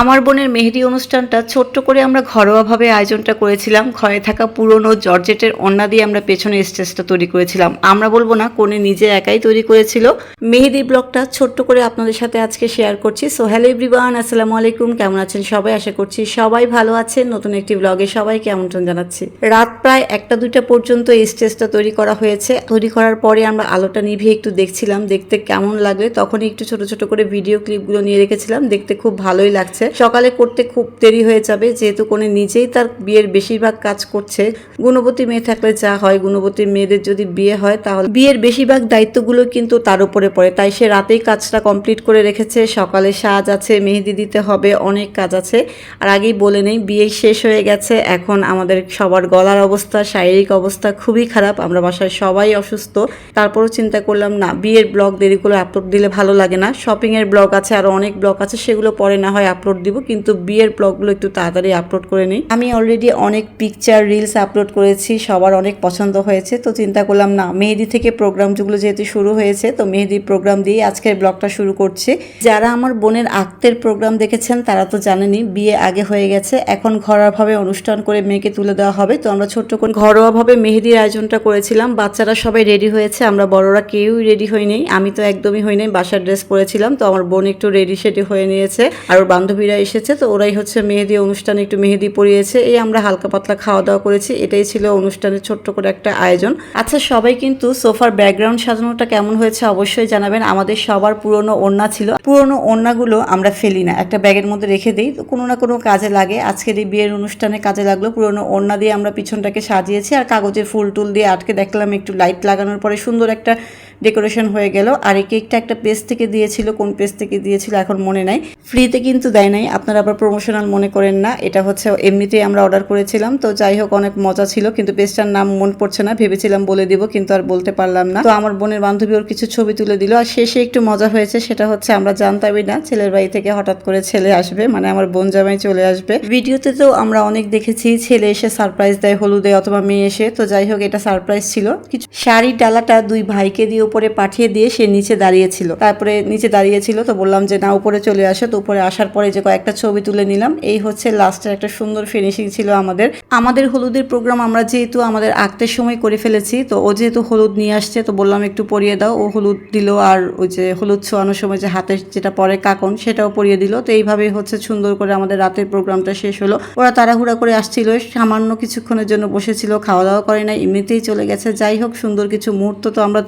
আমার বোনের মেহেদি অনুষ্ঠানটা ছোট্ট করে আমরা ঘরোয়াভাবে আয়োজনটা করেছিলাম। ঘরে থাকা পুরনো জর্জেটের অন্না দিয়ে আমরা পেছনে স্টেজটা তৈরি করেছিলাম। আমরা বলব না কোনে নিজে একাই তৈরি করেছিল। মেহেদি ব্লগটা ছোট্ট করে আপনাদের সাথে আজকে শেয়ার করছি। সো হ্যালো এভরিওয়ান আসসালামু আলাইকুম। কেমন আছেন সবাই? আশা করছি সবাই ভালো আছেন। নতুন একটি ব্লগে সবাইকে আমন্ত্রণ জানাচ্ছি। রাত প্রায় একটা দুইটা পর্যন্ত এই স্টেজটা তৈরি করা হয়েছে। তৈরি করার পরে আমরা আলোটা নিভিয়ে একটু দেখছিলাম। দেখতে কেমন লাগলে তখনই একটু ছোট ছোট করে ভিডিও ক্লিপগুলো নিয়ে রেখেছিলাম। দেখতে খুব ভালোই লাগছে। সকালে করতে খুব দেরি হয়ে যাবে, যেহেতু কোনে নিজেই তার বিয়ের বেশিরভাগ কাজ করছে। গুণবতী মেয়ে থাকলে যা হয়, গুণবতী মেয়েদের যদি বিয়ে হয়, তাহলে বিয়ের বেশিরভাগ দায়িত্বগুলো কিন্তু তার উপরে পড়ে। তাই সে রাতেই কাজটা কমপ্লিট করে রেখেছে। সকালে সাজ আছে, মেহেদি দিতে হবে, অনেক কাজ আছে। আর আগেই বলে নেই বিয়ে শেষ হয়ে গেছে। এখন আমাদের সবার গলার অবস্থা, শারীরিক অবস্থা খুবই খারাপ। আমরা বাসায় সবাই অসুস্থ। তারপরও চিন্তা করলাম, না, বিয়ের ব্লগ দেরি করে আপলোড দিলে ভালো লাগে না। শপিং এর ব্লগ আছে আরও অনেক ব্লগ আছে, সেগুলো পরে না হয় আপলোড দিব, কিন্তু বিয়ের ব্লগগুলো একটু তাড়াতাড়ি আপলোড করে নিই। আমি অলরেডি অনেক পিকচার রিলস আপলোড করেছি, সবার অনেক পছন্দ হয়েছে, তো চিন্তা করলাম না, মেহেদি থেকে প্রোগ্রাম যেগুলো যেহেতু শুরু হয়েছে, তো মেহেদি প্রোগ্রাম দিয়ে আজকের ব্লগটা শুরু করছি। যারা আমার বোনের আক্তের প্রোগ্রাম দেখেছেন, তারা তো জানেনি বিয়ে আগে হয়ে গেছে, এখন ঘরোয়াভাবে অনুষ্ঠান করে মেয়েকে তুলে দেওয়া হবে, তো আমরা ছোট্ট করে ঘরোয়াভাবে মেহেদির আয়োজনটা করেছিলাম, বাচ্চারা সবাই রেডি হয়েছে, আমরা বড়রা কেউই রেডি হইনি আমি তো একদমই হই নাই, বাসার ড্রেস পরেছিলাম, তো আমার বোন একটু রেডি সেডি হয়ে নিয়েছে, আর ওর বান্ধবীরা এসেছে, তো ওরাই হচ্ছে মেহেদি অনুষ্ঠানে একটু মেহেদি পরিয়েছে। এই আমরা হালকা পাতলা খাওয়া দাওয়া করেছি, এটাই ছিল অনুষ্ঠানের ছোট্ট করে একটা আয়োজন। আচ্ছা সবাই কিন্তু সোফার ব্যাকগ্রাউন্ড সাজানোটা কেমন হয়েছে অবশ্যই জানাবেন। আমাদের সবার পুরনো ওড়না ছিল। পুরনো ওড়নাগুলো আমরা ফেলি না, একটা ব্যাগের মধ্যে রেখে দিই, তো কোনো না কোনো কাজে লাগে। আজকের এই বিয়ের অনুষ্ঠানে কাজে লাগল, পুরনো ওড়না দিয়ে আমরা পিছনটাকে সাজিয়েছি, আর কাগজের ফুল টুল দিয়ে আটকে দেখলাম একটু লাইট লাগানোর পরে সুন্দর একটা ডেকোরেশন হয়ে গেল। আর এই কেকটা একটা পেজ থেকে দিয়েছিল। কোন পেজ থেকে দিয়েছিল এখন মনে নাই। ফ্রিতে কিন্তু দেয় নাই। আপনারা আবার প্রমোশনাল মনে করেন না। এটা হচ্ছে এমনিতেই আমরা অর্ডার করেছিলাম। তো যাই হোক, অনেক মজা ছিল। কিন্তু পেজটার নাম মন পড়ছে না। ভেবেছিলাম বলে দিব, কিন্তু আর বলতে পারলাম না। তো আমার বোনের বান্ধবী ওর কিছু ছবি তুলে দিল। আর শেষে একটু মজা হয়েছে। সেটা হচ্ছে আমরা জানতামই না। ছেলের বাড়ি থেকে হঠাৎ করে ছেলে আসবে। মানে আমার বোন জামাই চলে আসবে। ভিডিওতে তো আমরা অনেক দেখেছি, ছেলে এসে সারপ্রাইজ দেয় হলুদে অথবা মেয়ে এসে। তো যাই হোক, এটা সারপ্রাইজ ছিল। কিছু শাড়ির ডালাটা দুই ভাইকে দিয়ে উপরে পাঠিয়ে দিয়ে সে নিচে দাঁড়িয়েছিল। তারপরে নিচে দাঁড়িয়েছিল তো বললাম যে, না, উপরে চলে আসে। তো উপরে আসার পরে যে কয়েকটা ছবি তুলে নিলাম। এই হচ্ছে লাস্টের একটা সুন্দর ফিনিশিং ছিল আমাদের। আমাদের হলুদের প্রোগ্রাম আমরা যেহেতু আমাদের আঁকতে সময় করে ফেলেছি, তো ও যেহেতু হলুদ নিয়ে আসছে, তো বললাম একটু পরিয়ে দাও। ও হলুদ দিল আর ওই যে হলুদ ছোয়ানোর সময় যে হাতে যেটা পরে কাকন, সেটাও পরিয়ে দিল। তো এইভাবেই হচ্ছে সুন্দর করে আমাদের রাতের প্রোগ্রামটা শেষ হলো। ওরা তাড়াহুড়া করে আসছিল, সামান্য কিছুক্ষণের জন্য বসেছিল খাওয়া দাওয়া করে না এমনিতেই চলে গেছে। যাই হোক, সুন্দর কিছু মুহূর্ত তো আমরা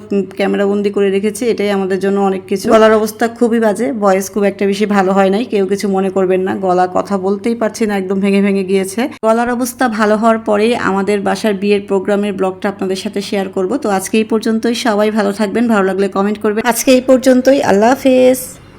ক্যামেরা বন্দি করে রেখেছি, এটাই আমাদের জন্য অনেক কিছু। গলার অবস্থা খুবই বাজে ভয়েস খুব একটা বেশি ভালো হয় নাই, কেউ কিছু মনে করবেন না, গলা কথা বলতেই পারছি না, একদম ভেঙে ভেঙে গিয়েছে। গলার অবস্থা ভালো হওয়ার পরেই আমাদের বাসার বিয়ের প্রোগ্রামের ব্লগটা আপনাদের সাথে শেয়ার করব, তো আজকে এই পর্যন্তই, সবাই ভালো থাকবেন, ভালো লাগলে কমেন্ট করবেন। আজকে এই পর্যন্তই, আল্লাহ হাফেজ।